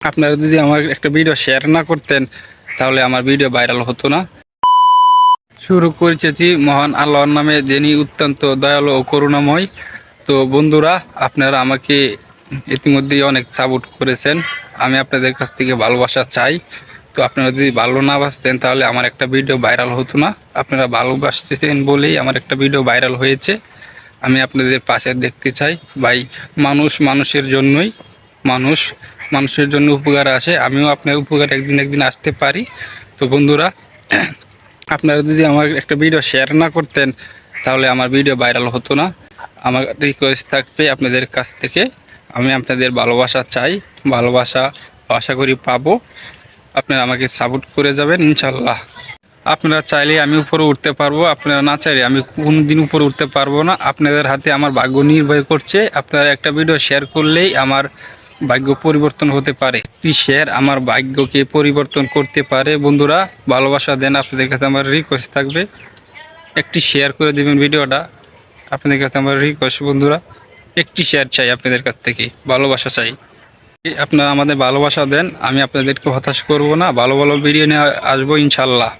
আপনারা যদি আমার একটা ভিডিও শেয়ার না করতেন, তাহলে আমার ভিডিও ভাইরাল হতো না। শুরু করেছি মহান আল্লাহর নামে, যিনি অত্যন্ত দয়ালু ও করুণাময়। তো বন্ধুরা, আপনারা আমাকে ইতিমধ্যেই অনেক সাপোর্ট করেছেন। আমি আপনাদের কাছ থেকে ভালোবাসা চাই। তো আপনারা যদি ভালো না বাসতেন তাহলে আমার একটা ভিডিও ভাইরাল হতো না। আপনারা ভালোবাসতেছেন বলেই আমার একটা ভিডিও ভাইরাল হয়েছে। আমি আপনাদের পাশে দেখতে চাই। ভাই, মানুষ মানুষের জন্যই মানুষ। মানুষের জন্য উপকার আসে। আমিও আপনার উপকার একদিন একদিন আসতে পারি। তো বন্ধুরা, আপনারা যদি আমার একটা ভিডিও শেয়ার না করতেন, তাহলে আমার ভিডিও ভাইরাল হতো না। আমার রিকোয়েস্ট থাকবে আপনাদের কাছ থেকে। আমি আপনাদের ভালোবাসা চাই, ভালোবাসা আশা করি পাবো। আপনারা আমাকে সাপোর্ট করে যাবেন ইনশাল্লাহ আপনারা চাইলে আমি উপরে উঠতে পারব, আপনারা না চাইলে আমি কোনোদিন উপরে উঠতে পারব না। আপনাদের হাতে আমার ভাগ্য নির্ভর করছে। আপনারা একটা ভিডিও শেয়ার করলেই আমার ভাগ্য পরিবর্তন হতে পারে। একটি শেয়ার আমার ভাগ্যকে পরিবর্তন করতে পারে। বন্ধুরা, ভালোবাসা দেন আপনাদের কাছে আমার রিকোয়েস্ট থাকবে। একটি শেয়ার করে দেবেন ভিডিওটা। আপনাদের কাছে আমার রিকোয়েস্ট বন্ধুরা, একটি শেয়ার চাই আপনাদের কাছ থেকে, ভালোবাসা চাই। আপনারা আমাদের ভালোবাসা দেন, আমি আপনাদেরকে হতাশ করব না। ভালো ভালো ভিডিও নিয়ে আসব ইনশাল্লাহ